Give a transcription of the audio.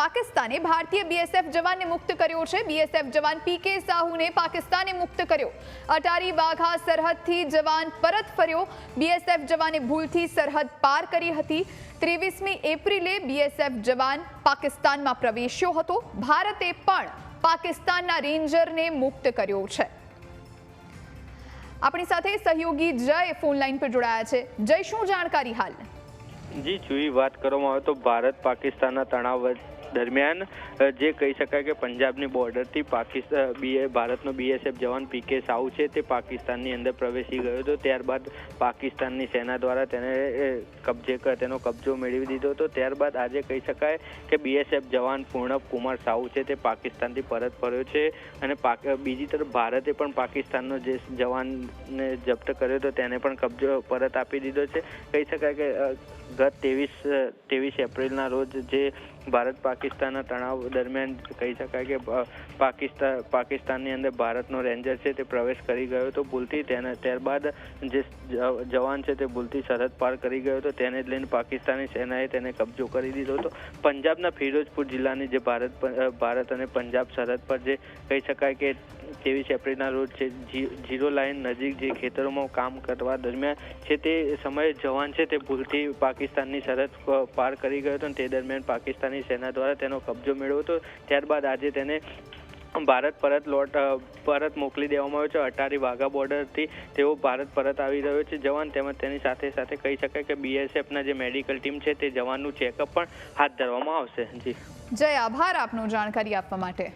પાકિસ્તાને ભારતીય બીએસએફ જવાનને મુક્ત કર્યો છે. બીએસએફ જવાન પીકે સાહુને પાકિસ્તાને મુક્ત કર્યો. અટારી વાઘા સરહદથી જવાન પરત ફર્યો. બીએસએફ જવાને ભૂલથી સરહદ પાર કરી હતી. ત્રેવીસમી એપ્રિલે બીએસએફ જવાન પાકિસ્તાનમાં પ્રવેશ્યો હતો. ભારતે પણ પાકિસ્તાનના રેન્જરને મુક્ત કર્યો છે. આપણી સાથે સહયોગી જય ફોન લાઈન પર જોડાયા છે. જય, શું જાણકારી હાલ? જી જુઈ વાત કરવામાં આવે તો ભારત પાકિસ્તાનના તણાવ દરમિયાન જે કહી શકાય કે પંજાબની બોર્ડરથી પાકિસ્તાન બીએ ભારતનો બીએસએફ જવાન પીકે સાઉ છે, તે પાકિસ્તાનની અંદર પ્રવેશી ગયો હતો. ત્યારબાદ પાકિસ્તાનની સેના દ્વારા તેને કબજે તેનો કબજો મેળવી દીધો હતો. ત્યારબાદ આજે કહી શકાય કે બીએસએફ જવાન પૂર્ણબ કુમાર સાઉ છે, તે પાકિસ્તાનથી પરત ફર્યો છે અને બીજી તરફ ભારતે પણ પાકિસ્તાનનો જે જવાનને જપ્ત કર્યો હતો, તેને પણ કબજો પરત આપી દીધો છે. કહી શકાય કે ગત ત્રેવીસ ત્રેવીસ એપ્રિલના રોજ જે ભારત પાકિસ્તાનના તણાવ દરમિયાન કહી શકાય કે પાકિસ્તાન પાકિસ્તાનની અંદર ભારતનો રેન્જર છે તે પ્રવેશ કરી ગયો હતો ભૂલથી તેને, ત્યારબાદ જે જવાન છે તે ભૂલથી સરહદ પાર કરી ગયો હતો તેને જ લઈને પાકિસ્તાની સેનાએ તેને કબજો કરી દીધો હતો. પંજાબના ફિરોજપુર જિલ્લાની જે ભારત ભારત અને પંજાબ સરહદ પર જે કહી શકાય કે ત્રેવીસ એપ્રિલના રોજ છે જીરો લાઇન નજીક જે ખેતરોમાં કામ કરવા દરમિયાન છે તે સમયે જવાન છે તે ભૂલથી પાકિસ્તાનની સરહદ પાર કરી ગયો હતો તે દરમિયાન પાકિસ્તાની સેના દ્વારા તેનો કબજો મેળવ્યો હતો. ત્યારબાદ આજે તેને ભારત પરત લોટ પરત મોકલી દેવામાં આવ્યો છે. અટારી વાઘા બોર્ડરથી તેઓ ભારત પરત આવી રહ્યો છે. જવાન તેમજ તેની સાથે સાથે કહી શકાય કે બીએસએફના જે મેડિકલ ટીમ છે તે જવાનનું ચેકઅપ પણ હાથ ધરવામાં આવશે. જી. જય આભાર આપનો જાણકારી આપવા માટે.